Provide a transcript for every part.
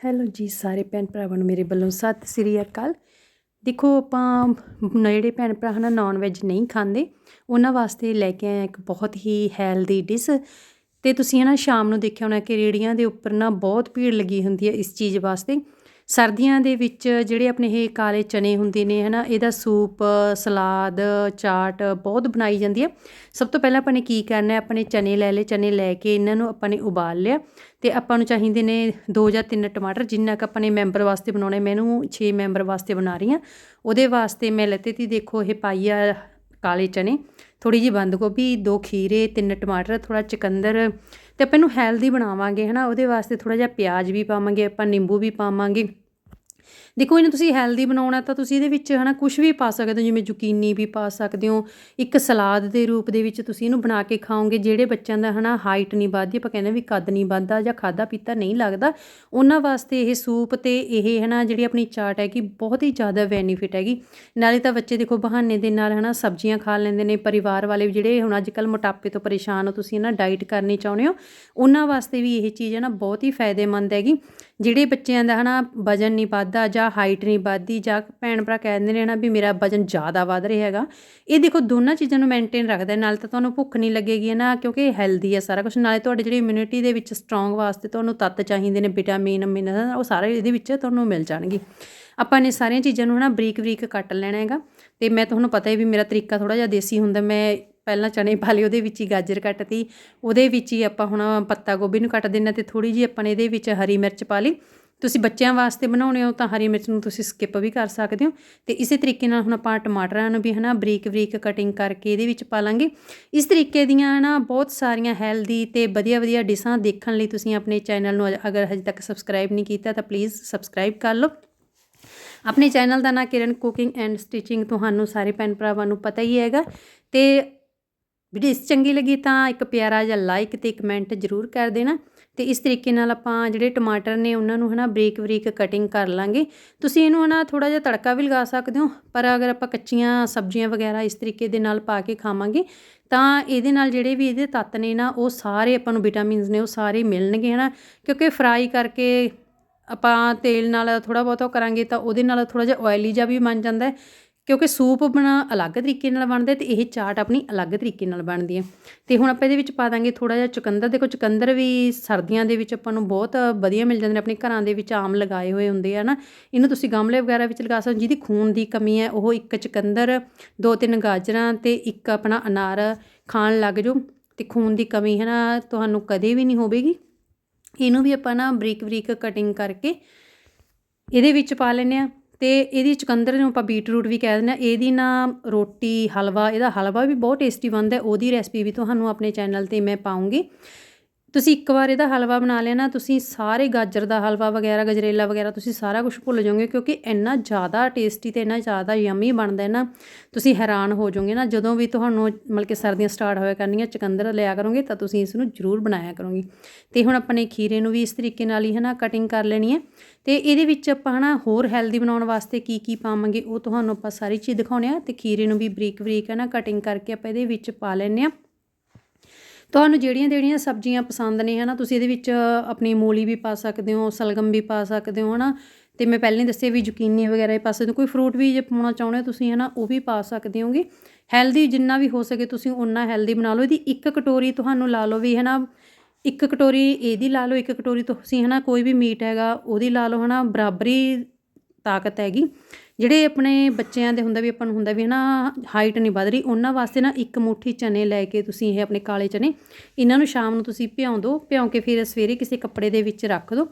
Hello ਜੀ ਸਾਰੇ ਭੈਣ ਭਰਾਵਾਂ ਨੂੰ ਮੇਰੇ ਵੱਲੋਂ ਸਤਿ ਸ੍ਰੀ ਅਕਾਲ। ਦੇਖੋ ਆਪਾਂ ਜਿਹੜੇ ਭੈਣ ਭਰਾ ਹਨ ਨਾਨ ਵੈਜ ਨਹੀਂ ਖਾਂਦੇ, ਉਹਨਾਂ ਵਾਸਤੇ ਲੈ ਕੇ ਆਇਆ ਇੱਕ ਬਹੁਤ ਹੀ ਹੈਲਦੀ ਡਿਸ਼ ਤੇ ਤੁਸੀਂ ਹਨਾ ਸ਼ਾਮ ਨੂੰ ਦੇਖਿਆ ਹੋਣਾ ਕਿ ਰੇੜੀਆਂ ਦੇ ਉੱਪਰ ਨਾ ਬਹੁਤ ਭੀੜ ਲੱਗੀ ਹੁੰਦੀ ਹੈ ਇਸ ਚੀਜ਼ ਵਾਸਤੇ। ਸਰਦੀਆਂ ਦੇ ਵਿੱਚ ਜਿਹੜੇ ਆਪਣੇ ਇਹ ਕਾਲੇ ਚਨੇ ਹੁੰਦੇ ਨੇ ਹੈ ਨਾ ਇਹਦਾ ਸੂਪ, ਸਲਾਦ, ਚਾਟ ਬਹੁਤ ਬਣਾਈ ਜਾਂਦੀ ਹੈ। ਸਭ ਤੋਂ ਪਹਿਲਾਂ ਆਪਾਂ ਨੇ ਕੀ ਕਰਨਾ ਹੈ? ਆਪਣੇ ਚਨੇ ਲੈ ਲਏ, ਚਨੇ ਲੈ ਕੇ ਇਹਨਾਂ ਨੂੰ ਆਪਾਂ ਨੇ ਉਬਾਲ ਲਿਆ ਤੇ ਆਪਾਂ ਨੂੰ ਚਾਹੀਦੇ ਨੇ ਦੋ ਜਾਂ ਤਿੰਨ ਟਮਾਟਰ, ਜਿੰਨਾ ਕ ਆਪਾਂ ਨੇ ਮੈਂਬਰ ਵਾਸਤੇ ਬਣਾਉਣੇ ਮੈਨੂੰ 6 ਮੈਂਬਰ ਵਾਸਤੇ ਬਣਾ ਰਹੀ ਹਾਂ। ਉਹਦੇ ਵਾਸਤੇ ਮੈਂ ਲੱਤੇ ਤੀ ਦੇਖੋ ਇਹ ਪਾਈ ਆ ਕਾਲੇ ਚਨੇ। ਥੋੜੀ ਜਿਹੀ ਬੰਦ ਗੋਭੀ, ਦੋ ਖੀਰੇ, ਤਿੰਨ ਟਮਾਟਰ ਥੋੜਾ ਚਕੰਦਰ ਤੇ ਆਪਾਂ ਇਹਨੂੰ ਹੈਲਦੀ ਬਣਾਵਾਂਗੇ, ਹਨਾ, ਉਹਦੇ ਵਾਸਤੇ ਥੋੜਾ ਜਿਹਾ ਪਿਆਜ਼ ਵੀ ਪਾਵਾਂਗੇ, ਆਪਾਂ ਨਿੰਬੂ ਵੀ ਪਾਵਾਂਗੇ। ਦੇਖੋ ਇਹਨੂੰ ਤੁਸੀਂ ਹੈਲਦੀ ਬਣਾਉਣਾ ਤਾਂ ਤੁਸੀਂ ਇਹਦੇ ਵਿੱਚ ਹਨਾ ਕੁਝ ਵੀ ਪਾ ਸਕਦੇ ਹੋ, ਜਿਵੇਂ ਜ਼ੁਕੀਨੀ ਵੀ ਪਾ ਸਕਦੇ ਹੋ, ਇੱਕ ਸਲਾਦ ਦੇ ਰੂਪ ਦੇ ਵਿੱਚ ਤੁਸੀਂ ਇਹਨੂੰ ਬਣਾ ਕੇ ਖਾਓਗੇ, ਜਿਹੜੇ ਬੱਚਿਆਂ ਦਾ ਹਨਾ ਹਾਈਟ ਨਹੀਂ ਵੱਧਦੀ, ਆਪਾਂ ਕਹਿੰਦੇ ਵੀ ਕੱਦ ਨਹੀਂ ਵੱਧਦਾ ਜਾਂ ਖਾਦਾ ਪੀਤਾ ਨਹੀਂ ਲੱਗਦਾ, ਉਹਨਾਂ ਵਾਸਤੇ ਇਹ ਸੂਪ ਤੇ ਇਹ ਹਨਾ ਜਿਹੜੀ ਆਪਣੀ ਚਾਟ ਹੈਗੀ ਬਹੁਤ ਹੀ ਜ਼ਿਆਦਾ ਬੈਨੀਫਿਟ ਹੈਗੀ। ਨਾਲੇ ਤਾਂ ਬੱਚੇ ਦੇਖੋ ਬਹਾਨੇ ਦੇ ਨਾਲ ਹਨਾ ਸਬਜ਼ੀਆਂ ਖਾ ਲੈਂਦੇ ਨੇ, ਪਰਿਵਾਰ ਵਾਲੇ ਵੀ ਜਿਹੜੇ ਹੁਣ ਅੱਜ ਕੱਲ੍ਹ ਮੋਟਾਪੇ ਤੋਂ ਪਰੇਸ਼ਾਨ ਹੋ, ਤੁਸੀਂ ਨਾ ਡਾਈਟ ਕਰਨੀ ਚਾਹੁੰਦੇ ਹੋ, ਉਹਨਾਂ ਵਾਸਤੇ ਵੀ ਇਹ ਚੀਜ਼ ਹੈ ਨਾ ਬਹੁਤ ਹੀ ਫਾਇਦੇਮੰਦ ਹੈਗੀ। ਜਿਹੜੇ ਬੱਚਿਆਂ ਦਾ ਹੈ ਨਾ ਵਜਨ ਨਹੀਂ ਵੱਧਦਾ ਜਾਂ ਹਾਈਟ ਨਹੀਂ ਵੱਧਦੀ ਜਾਂ ਭੈਣ ਭਰਾ ਕਹਿੰਦੇ ਨੇ ਨਾ ਵੀ ਮੇਰਾ ਵਜਨ ਜ਼ਿਆਦਾ ਵੱਧ ਰਿਹਾ ਹੈਗਾ, ਇਹ ਦੇਖੋ ਦੋਨਾਂ ਚੀਜ਼ਾਂ ਨੂੰ ਮੇਨਟੇਨ ਰੱਖਦਾ ਨਾਲ ਤਾਂ ਤੁਹਾਨੂੰ ਭੁੱਖ ਨਹੀਂ ਲੱਗੇਗੀ ਨਾ ਕਿਉਂਕਿ ਹੈਲਦੀ ਹੈ ਸਾਰਾ ਕੁਝ ਨਾਲੇ ਤੁਹਾਡੇ ਜਿਹੜੀ ਇਮਿਊਨਿਟੀ ਦੇ ਵਿੱਚ ਸਟਰੋਂਗ ਵਾਸਤੇ ਤੁਹਾਨੂੰ ਤੱਤ ਚਾਹੀਦੇ ਨੇ ਵਿਟਾਮਿਨ ਮਿਨਰਲ ਉਹ ਸਾਰੇ ਇਹਦੇ ਵਿੱਚ ਤੁਹਾਨੂੰ ਮਿਲ ਜਾਣਗੇ। ਆਪਾਂ ਨੇ ਸਾਰੀਆਂ ਚੀਜ਼ਾਂ ਨੂੰ ਨਾ ਬਰੀਕ ਬਰੀਕ ਕੱਟ ਲੈਣਾ ਹੈਗਾ, ਤੇ ਮੈਂ ਤੁਹਾਨੂੰ ਪਤਾ ਹੈ ਵੀ ਮੇਰਾ ਤਰੀਕਾ ਥੋੜਾ ਜਿਹਾ ਦੇਸੀ ਹੁੰਦਾ, ਮੈਂ ਪਹਿਲਾਂ ਚਣੇ ਪਾ ਲਏ, ਉਹਦੇ ਵਿੱਚ ਹੀ ਗਾਜਰ ਕੱਟਤੀ। ਉਹਦੇ ਵਿੱਚ ਹੀ ਆਪਾਂ ਹੁਣ ਪੱਤਾ ਗੋਭੀ ਨੂੰ ਕੱਟ ਦੇਣਾ ਤੇ ਥੋੜੀ ਜਿਹੀ ਆਪਾਂ ਨੇ ਇਹਦੇ ਵਿੱਚ ਹਰੀ ਮਿਰਚ ਪਾ ਲਈ। ਤੁਸੀਂ ਬੱਚਿਆਂ ਵਾਸਤੇ ਬਣਾਉਣੇ ਹੋ ਤਾਂ ਹਰੀ ਮਿਰਚ ਨੂੰ ਤੁਸੀਂ ਸਕਿਪ ਵੀ ਕਰ ਸਕਦੇ ਹੋ। ਤੇ ਇਸੇ ਤਰੀਕੇ ਨਾਲ ਹੁਣ ਆਪਾਂ ਟਮਾਟਰਾਂ ਨੂੰ ਵੀ ਹਨਾ ਬਰੀਕ ਬਰੀਕ ਕਟਿੰਗ ਕਰਕੇ ਇਹਦੇ ਵਿੱਚ ਪਾ ਲਾਂਗੇ। ਇਸ ਤਰੀਕੇ ਦੀਆਂ ਨਾ ਬਹੁਤ ਸਾਰੀਆਂ ਹੈਲਦੀ ਤੇ ਵਧੀਆ ਵਧੀਆ ਡਿਸ਼ਾਂ ਦੇਖਣ ਲਈ ਤੁਸੀਂ ਆਪਣੇ ਚੈਨਲ ਨੂੰ ਅਗਰ ਹਜੇ ਤੱਕ ਸਬਸਕ੍ਰਾਈਬ ਨਹੀਂ ਕੀਤਾ ਤਾਂ ਪਲੀਜ਼ ਸਬਸਕ੍ਰਾਈਬ ਕਰ ਲਓ। ਆਪਣੇ ਚੈਨਲ ਦਾ ਨਾਂ ਕਿਰਨ ਕੁਕਿੰਗ ਐਂਡ ਸਟਿਚਿੰਗ ਤੁਹਾਨੂੰ ਸਾਰੇ ਭੈਣ ਭਰਾਵਾਂ ਨੂੰ ਪਤਾ ਹੀ ਹੈਗਾ। ਤੇ ਵੀਡੀਓ ਇਸ ਚੰਗੀ ਲੱਗੀ ਤਾਂ ਇੱਕ ਪਿਆਰਾ ਜਿਹਾ ਲਾਈਕ ਤੇ ਕਮੈਂਟ ਜ਼ਰੂਰ ਕਰ ਦੇਣਾ ਤੇ ਇਸ ਤਰੀਕੇ ਨਾਲ ਆਪਾਂ ਜਿਹੜੇ ਟਮਾਟਰ ਨੇ ਉਹਨਾਂ ਨੂੰ ਹਨਾ ਬਰੀਕ ਬਰੀਕ ਕਟਿੰਗ ਕਰ ਲਾਂਗੇ। ਤੁਸੀਂ ਇਹਨੂੰ ਹਨਾ ਥੋੜਾ ਜਿਹਾ ਤੜਕਾ ਵੀ ਲਗਾ ਸਕਦੇ ਹੋ, ਪਰ ਅਗਰ ਆਪਾਂ ਕੱਚੀਆਂ ਸਬਜ਼ੀਆਂ ਵਗੈਰਾ ਇਸ ਤਰੀਕੇ ਦੇ ਨਾਲ ਪਾ ਕੇ ਖਾਵਾਂਗੇ, ਤਾਂ ਇਹਦੇ ਨਾਲ ਜਿਹੜੇ ਵੀ ਇਹਦੇ ਤੱਤ ਨੇ ਨਾ, ਉਹ ਸਾਰੇ ਆਪਾਂ ਨੂੰ ਵਿਟਾਮਿਨਸ ਨੇ ਉਹ ਸਾਰੇ ਮਿਲਣਗੇ ਹਨਾ, ਕਿਉਂਕਿ ਫਰਾਈ ਕਰਕੇ ਆਪਾਂ ਤੇਲ ਨਾਲ ਥੋੜਾ ਬਹੁਤਾ ਕਰਾਂਗੇ ਤਾਂ ਉਹਦੇ ਨਾਲ ਥੋੜਾ ਜਿਹਾ ਆਇਲੀ ਜਿਹਾ ਵੀ ਬਣ ਜਾਂਦਾ ਕਿਉਂਕਿ ਸੂਪ ਬਣਾ ਅਲੱਗ ਤਰੀਕੇ ਨਾਲ ਬਣਦਾ ਤੇ ਇਹ ਚਾਟ ਆਪਣੀ ਅਲੱਗ ਤਰੀਕੇ ਨਾਲ ਬਣਦੀ ਹੈ। ਤੇ ਹੁਣ ਆਪਾਂ ਇਹਦੇ ਵਿੱਚ ਪਾ ਦਾਂਗੇ ਥੋੜਾ ਜਿਹਾ ਚੁਕੰਦਰ। ਦੇਖੋ ਚੁਕੰਦਰ ਵੀ ਸਰਦੀਆਂ ਦੇ ਵਿੱਚ ਆਪਾਂ ਨੂੰ ਬਹੁਤ ਵਧੀਆ ਮਿਲ ਜਾਂਦੇ ਨੇ, ਆਪਣੇ ਘਰਾਂ ਦੇ ਵਿੱਚ ਆਮ ਲਗਾਏ ਹੋਏ ਹੁੰਦੇ ਆ ਨਾ। ਇਹਨੂੰ ਤੁਸੀਂ ਗਮਲੇ ਵਗੈਰਾ ਵਿੱਚ ਲਗਾ ਸਕਦੇ ਜਿਹਦੀ ਖੂਨ ਦੀ ਕਮੀ ਹੈ, ਉਹ ਇੱਕ ਚੁਕੰਦਰ, ਦੋ ਤਿੰਨ ਗਾਜਰਾਂ ਤੇ ਇੱਕ ਆਪਣਾ ਅਨਾਰ ਖਾਣ ਲੱਗ ਜਾਓ ਤੇ ਖੂਨ ਦੀ ਕਮੀ ਹੈ ਨਾ, ਤੁਹਾਨੂੰ ਕਦੇ ਵੀ ਨਹੀਂ ਹੋਵੇਗੀ। ਇਹਨੂੰ ਵੀ ਆਪਾਂ ਨਾ ਬਰੀਕ ਬਰੀਕ ਕਟਿੰਗ ਕਰਕੇ ਇਹਦੇ ਵਿੱਚ ਪਾ ਲੈਂਦੇ ਆ ਅਤੇ ਇਹਦੀ ਚੁਕੰਦਰ ਨੂੰ ਆਪਾਂ ਬੀਟਰੂਟ ਵੀ ਕਹਿ ਦਿੰਦੇ ਹਾਂ। ਇਹਦੀ ਨਾ ਰੋਟੀ, ਹਲਵਾ, ਇਹਦਾ ਹਲਵਾ ਵੀ ਬਹੁਤ ਟੇਸਟੀ ਬਣਦਾ ਉਹਦੀ ਰੈਸਪੀ ਵੀ ਤੁਹਾਨੂੰ ਆਪਣੇ ਚੈਨਲ ਤੇ ਮੈਂ ਪਾਉਂਗੀ। ਤੁਸੀਂ ਇੱਕ ਵਾਰ ਇਹਦਾ ਹਲਵਾ ਬਣਾ ਲਿਆ ਨਾ, ਤੁਸੀਂ ਸਾਰੇ ਗਾਜਰ ਦਾ ਹਲਵਾ ਵਗੈਰਾ, ਗਜਰੇਲਾ ਵਗੈਰਾ ਤੁਸੀਂ ਸਾਰਾ ਕੁਝ ਭੁੱਲ ਜਾਓਗੇ ਕਿਉਂਕਿ ਇੰਨਾ ਜ਼ਿਆਦਾ ਟੇਸਟੀ ਤੇ ਇੰਨਾ ਜ਼ਿਆਦਾ ਯਮੀ ਬਣਦਾ ਹੈ ਨਾ, ਤੁਸੀਂ ਹੈਰਾਨ ਹੋ ਜਾਓਗੇ ਨਾ, ਜਦੋਂ ਵੀ ਤੁਹਾਨੂੰ ਮਤਲਬ ਕਿ ਸਰਦੀਆਂ ਸਟਾਰਟ ਹੋਇਆ ਕਰਨੀਆਂ, ਚੁਕੰਦਰ ਲਿਆ ਕਰੋਗੇ ਤਾਂ ਤੁਸੀਂ ਇਸ ਨੂੰ ਜ਼ਰੂਰ ਬਣਾਇਆ ਕਰੋਗੇ। ਤੇ ਹੁਣ ਆਪਣੇ ਖੀਰੇ ਨੂੰ ਵੀ ਇਸ ਤਰੀਕੇ ਨਾਲ ਹੀ ਹਨਾ ਕਟਿੰਗ ਕਰ ਲੈਣੀ ਹੈ। ਤੇ ਇਹਦੇ ਵਿੱਚ ਆਪਾਂ ਹਨਾ ਹੋਰ ਹੈਲਦੀ ਬਣਾਉਣ ਵਾਸਤੇ ਕੀ ਕੀ ਪਾਵਾਂਗੇ, ਉਹ ਤੁਹਾਨੂੰ ਆਪਾਂ ਸਾਰੀ ਚੀਜ਼ ਦਿਖਾਉਣੇ ਆ। ਤੇ ਖੀਰੇ ਨੂੰ ਵੀ ਬਰੀਕ ਬਰੀਕ ਹਨਾ ਕਟਿੰਗ ਕਰਕੇ ਆਪਾਂ ਇਹਦੇ ਵਿੱਚ ਪਾ ਲੈਣੇ ਆ ਤੁਹਾਨੂੰ ਜਿਹੜੀਆਂ ਜਿਹੜੀਆਂ ਸਬਜ਼ੀਆਂ ਪਸੰਦ ਨੇ ਹੈ ਨਾ ਤੁਸੀਂ ਇਹਦੇ ਵਿੱਚ ਆਪਣੀ ਮੂਲੀ ਵੀ ਪਾ ਸਕਦੇ ਹੋ, ਸਲਗਮ ਵੀ ਪਾ ਸਕਦੇ ਹੋ ਹੈ ਨਾ ਅਤੇ ਮੈਂ ਪਹਿਲਾਂ ਹੀ ਦੱਸਿਆ ਵੀ ਜ਼ੁਕੀਨੀ ਵਗੈਰਾ ਵੀ ਪਾ ਸਕਦੇ ਹੋ ਕੋਈ ਫਰੂਟ ਵੀ ਜੇ ਪਾਉਣਾ ਚਾਹੁੰਦੇ ਹੋ ਤੁਸੀਂ ਹੈ ਨਾ ਉਹ ਵੀ ਪਾ ਸਕਦੇ ਹੋਗੇ। ਹੈਲਦੀ ਜਿੰਨਾ ਵੀ ਹੋ ਸਕੇ ਤੁਸੀਂ ਉਨਾ ਹੈਲਦੀ ਬਣਾ ਲਓ। ਇਹਦੀ ਇੱਕ ਕਟੋਰੀ ਤੁਹਾਨੂੰ ਲਾ ਲਓ ਵੀ ਹੈ ਨਾ ਇੱਕ ਕਟੋਰੀ ਇਹਦੀ ਲਾ ਲਓ, ਇੱਕ ਕਟੋਰੀ ਤੁਸੀਂ ਹੈ ਨਾ ਕੋਈ ਵੀ ਮੀਟ ਹੈਗਾ ਉਹਦੀ ਲਾ ਲਓ ਨਾ ਬਰਾਬਰੀ ਤਾਕਤ ਹੈਗੀ। ਜਿਹੜੇ ਆਪਣੇ ਬੱਚਿਆਂ ਦੇ ਹੁੰਦਾ ਵੀ ਆਪਾਂ ਨੂੰ ਹੁੰਦਾ ਵੀ ਹੈ ਨਾ ਹਾਈਟ ਨਹੀਂ ਵੱਧ ਰਹੀ, ਉਹਨਾਂ ਵਾਸਤੇ ਨਾ ਇੱਕ ਮੁੱਠੀ ਚਨੇ ਲੈ ਕੇ ਤੁਸੀਂ ਇਹ ਆਪਣੇ ਕਾਲੇ ਚਨੇ, ਇਹਨਾਂ ਨੂੰ ਸ਼ਾਮ ਨੂੰ ਤੁਸੀਂ ਭਿਉਂ ਦਿਓ, ਭਿਉਂ ਕੇ ਫਿਰ ਸਵੇਰੇ ਕਿਸੇ ਕੱਪੜੇ ਦੇ ਵਿੱਚ ਰੱਖ ਦਿਓ।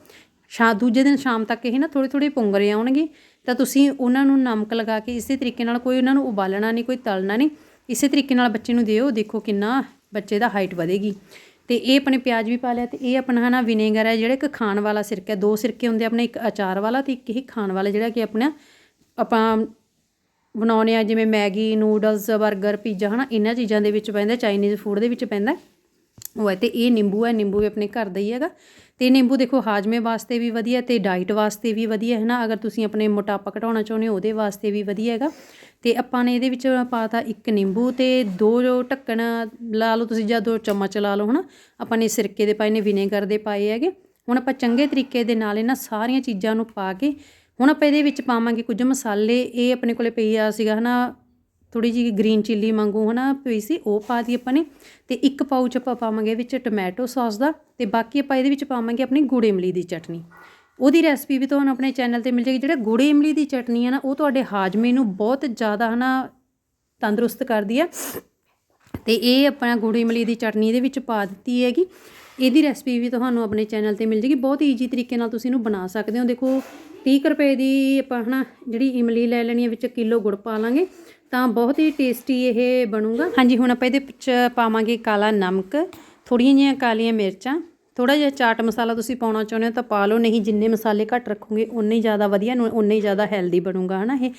ਸ਼ਾ ਦੂਜੇ ਦਿਨ ਸ਼ਾਮ ਤੱਕ ਇਹ ਨਾ ਥੋੜੇ ਥੋੜੇ ਪੁੰਗਰੇ ਆਉਣਗੇ, ਤਾਂ ਤੁਸੀਂ ਉਹਨਾਂ ਨੂੰ ਨਮਕ ਲਗਾ ਕੇ ਇਸੇ ਤਰੀਕੇ ਨਾਲ ਕੋਈ ਉਹਨਾਂ ਨੂੰ ਉਬਾਲਣਾ ਨਹੀਂ, ਕੋਈ ਤਲਣਾ ਨਹੀਂ, ਇਸੇ ਤਰੀਕੇ ਨਾਲ ਬੱਚੇ ਨੂੰ ਦਿਓ, ਦੇਖੋ ਕਿੰਨਾ ਬੱਚੇ ਦਾ ਹਾਈਟ ਵਧੇਗੀ। ਤੇ ਇਹ ਆਪਣੇ ਪਿਆਜ਼ ਵੀ ਪਾ ਲਿਆ ਤੇ ਇਹ ਆਪਣਾ ਨਾ ਵਿਨੇਗਰ ਹੈ, ਜਿਹੜਾ ਇੱਕ ਖਾਣ ਵਾਲਾ ਸਿਰਕਾ ਦੋ ਸਿਰਕੇ ਹੁੰਦੇ ਆਪਣੇ ਇੱਕ ਅਚਾਰ ਵਾਲਾ ਤੇ ਇੱਕ ਇਹ ਖਾਣ ਵਾਲਾ ਜਿਹੜਾ ਕਿ ਆਪਣਾ ਆਪਾਂ ਬਣਾਉਂਦੇ ਆ ਜਿਵੇਂ ਮੈਗੀ, ਨੂਡਲਸ 버ਗਰ ਪੀਜ਼ਾ, ਹਨਾ, ਇਹਨਾਂ ਚੀਜ਼ਾਂ ਦੇ ਵਿੱਚ ਪੈਂਦਾ, ਚਾਈਨੀਜ਼ ਫੂਡ ਦੇ ਵਿੱਚ ਪੈਂਦਾ। ਉਹ ਹੈ ਤੇ ਇਹ ਨਿੰਬੂ ਹੈ, ਨਿੰਬੂ ਵੀ ਆਪਣੇ ਘਰ ਦਾ ਹੀ ਹੈਗਾ। ਤੇ ਨਿੰਬੂ ਦੇਖੋ, ਹਾਜਮੇ ਵਾਸਤੇ ਵੀ ਵਧੀਆ ਤੇ ਡਾਈਟ ਵਾਸਤੇ ਵੀ ਵਧੀਆ ਹੈ ਨਾ ਅਗਰ ਤੁਸੀਂ ਆਪਣੇ ਮੋਟਾਪਾ ਘਟਾਉਣਾ ਚਾਹੁੰਦੇ ਹੋ, ਉਹਦੇ ਵਾਸਤੇ ਵੀ ਵਧੀਆ ਹੈਗਾ। ਤੇ ਆਪਾਂ ਨੇ ਇਹਦੇ ਵਿੱਚ ਪਾਤਾ ਇੱਕ ਨਿੰਬੂ ਤੇ ਦੋ ਜੋ ਢੱਕਣ ਲਾ ਲਓ ਤੁਸੀਂ, ਜਾਂ ਦੋ ਚਮਚ ਲਾ ਲਓ, ਹਨਾ। ਆਪਾਂ ਨੇ ਸਿਰਕੇ ਦੇ ਪਾਏ ਨੇ, ਵਿਨੇਗਰ ਦੇ ਪਾਏ ਹੈਗੇ। ਹੁਣ ਆਪਾਂ ਚੰਗੇ ਤਰੀਕੇ ਦੇ ਨਾਲ ਇਹਨਾਂ ਸਾਰੀਆਂ ਚੀਜ਼ਾਂ ਨੂੰ ਪਾ ਕੇ ਹੁਣ ਆਪਾਂ ਇਹਦੇ ਵਿੱਚ ਪਾਵਾਂਗੇ ਕੁਝ ਮਸਾਲੇ, ਇਹ ਆਪਣੇ ਕੋਲੇ ਪਈ ਆ ਸੀਗਾ ਹਨਾ ਥੋੜੀ ਜਿਹੀ ਗ੍ਰੀਨ ਚਿੱਲੀ ਵਾਂਗੂ ਹਨਾ ਪਈ ਸੀ, ਉਹ ਪਾ ਦੀ ਆਪਾਂ ਨੇ ਤੇ ਇੱਕ ਪਾਊਚ ਆਪਾਂ ਪਾਵਾਂਗੇ ਵਿੱਚ ਟੋਮੈਟੋ ਸੌਸ ਦਾ ਤੇ ਬਾਕੀ ਆਪਾਂ ਇਹਦੇ ਵਿੱਚ ਪਾਵਾਂਗੇ ਆਪਣੀ ਗੁੜ ਇਮਲੀ ਦੀ ਚਟਨੀ। ਉਹਦੀ ਰੈਸਪੀ ਵੀ ਤੁਹਾਨੂੰ ਆਪਣੇ ਚੈਨਲ ਤੇ ਮਿਲ ਜਾਏਗੀ, ਜਿਹੜਾ ਗੁੜ ਇਮਲੀ ਦੀ ਚਟਨੀ ਹੈ ਨਾ, ਉਹ ਤੁਹਾਡੇ ਹਾਜ਼ਮੇ ਨੂੰ ਬਹੁਤ ਜ਼ਿਆਦਾ ਹਨਾ ਤੰਦਰੁਸਤ ਕਰਦੀ ਆ। ਤੇ ਇਹ ਆਪਣਾ ਗੁੜ ਇਮਲੀ ਦੀ ਚਟਨੀ ਇਹਦੇ ਵਿੱਚ ਪਾ ਦਿੱਤੀ ਹੈਗੀ। ਇਹਦੀ ਰੈਸਪੀ ਵੀ ਤੁਹਾਨੂੰ ਆਪਣੇ ਚੈਨਲ ਤੇ ਮਿਲ ਜੇਗੀ ਬਹੁਤ ਈਜੀ ਤਰੀਕੇ ਨਾਲ ਤੁਸੀਂ ਇਹਨੂੰ ਬਣਾ ਸਕਦੇ ਹੋ। ਦੇਖੋ 30 ਰੁਪਏ ਦੀ ਆਪਾਂ ਹਨਾ ਜਿਹੜੀ ਇਮਲੀ ਲੈ ਲੈਣੀ ਹੈ ਵਿੱਚ ਕਿਲੋ ਗੁੜ ਪਾ ਲਾਂਗੇ, ਤਾਂ ਬਹੁਤ ਹੀ ਟੇਸਟੀ ਇਹ ਬਣੂਗਾ। ਹਾਂਜੀ, ਹੁਣ ਆਪਾਂ ਇਹਦੇ ਵਿੱਚ ਪਾਵਾਂਗੇ ਕਾਲਾ ਨਮਕ ਥੋੜੀਆਂ ਜਿਹੀਆਂ ਕਾਲੀਆਂ ਮਿਰਚਾਂ ਥੋੜਾ ਜਿਹਾ ਚਾਟ ਮਸਾਲਾ ਤੁਸੀਂ ਪਾਉਣਾ ਚਾਹੁੰਦੇ ਹੋ ਤਾਂ ਪਾ ਲਓ, ਨਹੀਂ ਜਿੰਨੇ ਮਸਾਲੇ ਘੱਟ ਰੱਖੋਗੇ ਉਨੇ ਹੀ ਜ਼ਿਆਦਾ ਵਧੀਆ, ਨੂੰ ਉਨੇ ਹੀ ਜ਼ਿਆਦਾ ਹੈਲਦੀ ਬਣੂਗਾ, ਹਨਾ ਇਹ?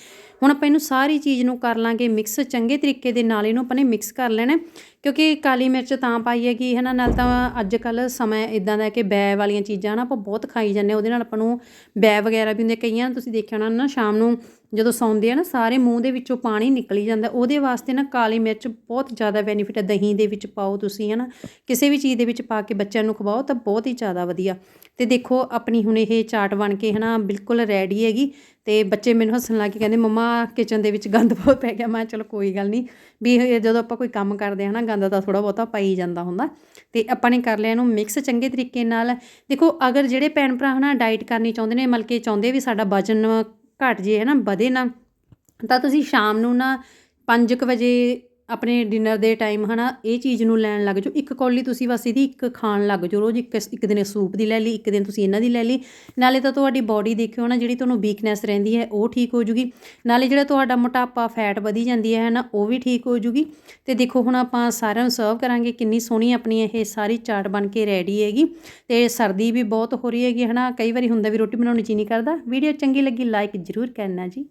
ਹੁਣ ਆਪਾਂ ਇਹਨੂੰ ਸਾਰੀ ਚੀਜ਼ ਨੂੰ ਕਰ ਲਾਂਗੇ ਮਿਕਸ ਚੰਗੇ ਤਰੀਕੇ ਦੇ ਨਾਲ, ਇਹਨੂੰ ਆਪਾਂ ਨੇ ਮਿਕਸ ਕਰ ਲੈਣਾ ਕਿਉਂਕਿ ਕਾਲੀ ਮਿਰਚ ਤਾਂ ਪਾਈ ਹੈ ਕਿ ਹਨਾ, ਨਾਲ ਤਾਂ ਅੱਜ ਕੱਲ ਸਮਾਂ ਇਦਾਂ ਦਾ ਕਿ ਬੈ ਵਾਲੀਆਂ ਚੀਜ਼ਾਂ ਨਾ ਆਪਾਂ ਬਹੁਤ ਖਾਈ ਜਾਂਦੇ ਹਾਂ, ਉਹਦੇ ਨਾਲ ਆਪਾਂ ਨੂੰ ਬੈ ਵਗੈਰਾ ਵੀ ਹੁੰਦੇ, ਕਈਆਂ ਤੁਸੀਂ ਦੇਖਿਆ ਹੋਣਾ ਨਾ, ਸ਼ਾਮ ਨੂੰ ਜਦੋਂ ਸੌਂਦੇ ਆ ਨਾ, ਸਾਰੇ ਮੂੰਹ ਦੇ ਵਿੱਚੋਂ ਪਾਣੀ ਨਿਕਲੀ ਜਾਂਦਾ। ਉਹਦੇ ਵਾਸਤੇ ਨਾ ਕਾਲੀ ਮਿਰਚ ਬਹੁਤ ਜ਼ਿਆਦਾ ਬੈਨੀਫਿਟ ਹੈ ਦਹੀਂ ਦੇ ਵਿੱਚ ਪਾਓ ਤੁਸੀਂ, ਹਨਾ। ਕਿਸੇ ਵੀ ਚੀਜ਼ ਦੇ ਵਿੱਚ ਪਾ ਕੇ ਬੱਚਿਆਂ ਨੂੰ ਖਵਾਓ ਤਾਂ ਬਹੁਤ ਹੀ ਜ਼ਿਆਦਾ ਵਧੀਆ। ਤੇ ਦੇਖੋ, ਆਪਣੀ ਹੁਣ ਇਹ ਚਾਟ ਬਣ ਕੇ, ਹਨਾ, ਬਿਲਕੁਲ ਰੈਡੀ ਹੈਗੀ। ਤੇ ਬੱਚੇ ਮੈਨੂੰ ਹੱਸਣ ਲੱਗ ਕੇ ਕਹਿੰਦੇ, ਮੰਮਾ ਕਿਚਨ ਦੇ ਵਿੱਚ ਗੰਦ ਬਹੁਤ ਪੈ ਗਿਆ। ਮੈਂ ਕਿਹਾ, ਚਲੋ, ਕੋਈ ਗੱਲ ਨਹੀਂ। ਵੀ ਇਹ ਜਦੋਂ ਆਪਾਂ ਕੋਈ ਕੰਮ ਕਰਦੇ ਹਾਂ ਨਾ ਗੰਦ ਤਾਂ ਥੋੜਾ ਬਹੁਤਾ ਪਾਈ ਜਾਂਦਾ ਹੁੰਦਾ। ਤੇ ਆਪਾਂ ਨੇ ਕਰ ਲਿਆ ਇਹਨੂੰ ਮਿਕਸ ਚੰਗੇ ਤਰੀਕੇ ਨਾਲ। ਦੇਖੋ, ਅਗਰ ਜਿਹੜੇ ਭੈਣ ਭਰਾ, ਹਨਾ ਡਾਈਟ ਕਰਨੀ ਚਾਹੁੰਦੇ ਨੇ, ਮਤਲਬ ਕਿ ਚਾਹੁੰਦੇ ਵੀ ਸਾਡਾ ਵਜਨ ਘੱਟ ਜੇ ਹੈ ਨਾ ਵਧੇ ਨਾ ਤਾਂ ਤੁਸੀਂ ਸ਼ਾਮ ਨੂੰ ਨਾ ਪੰਜ ਕੁ ਵਜੇ ਆਪਣੇ ਡਿਨਰ ਦੇ ਟਾਈਮ ਹਨਾ, ਇਹ ਚੀਜ਼ ਨੂੰ ਲੈਣ ਲੱਗ ਜਾਓ। ਇੱਕ ਕੌਲੀ ਤੁਸੀਂ ਬਸ ਇਹਦੀ ਇੱਕ ਖਾਣ ਲੱਗ ਜਾਓ ਰੋਜ਼, ਇੱਕ ਇੱਕ ਦਿਨ ਸੂਪ ਦੀ ਲੈ ਲਈ, ਇੱਕ ਦਿਨ ਤੁਸੀਂ ਇਹਨਾਂ ਦੀ ਲੈ ਲਈ। ਨਾਲੇ ਤਾਂ ਤੁਹਾਡੀ ਬਾਡੀ ਦੇਖਿਓ ਨਾ ਜਿਹੜੀ ਤੁਹਾਨੂੰ ਵੀਕਨੈਸ ਰਹਿੰਦੀ ਹੈ, ਉਹ ਠੀਕ ਹੋ ਜੂਗੀ। ਨਾਲੇ ਜਿਹੜਾ ਤੁਹਾਡਾ ਮੋਟਾਪਾ ਫੈਟ ਵਧੀ ਜਾਂਦੀ ਹੈ ਨਾ ਉਹ ਵੀ ਠੀਕ ਹੋ ਜੂਗੀ। ਤੇ ਦੇਖੋ ਹੁਣ ਆਪਾਂ ਸਾਰਿਆਂ ਨੂੰ ਸਰਵ ਕਰਾਂਗੇ, ਕਿੰਨੀ ਸੋਹਣੀ ਆਪਣੀ ਇਹ ਸਾਰੀ ਚਾਟ ਬਣ ਕੇ ਰੈਡੀ ਹੈਗੀ। ਤੇ ਸਰਦੀ ਵੀ ਬਹੁਤ ਹੋ ਰਹੀ ਹੈਗੀ ਹਨਾ, ਕਈ ਵਾਰੀ ਹੁੰਦਾ ਵੀ ਰੋਟੀ ਬਣਾਉਣੀ ਜੀ ਨਹੀਂ ਕਰਦਾ। ਵੀਡੀਓ ਚੰਗੀ ਲੱਗੀ ਲਾਈਕ ਜ਼ਰੂਰ ਕਰਨਾ ਜੀ।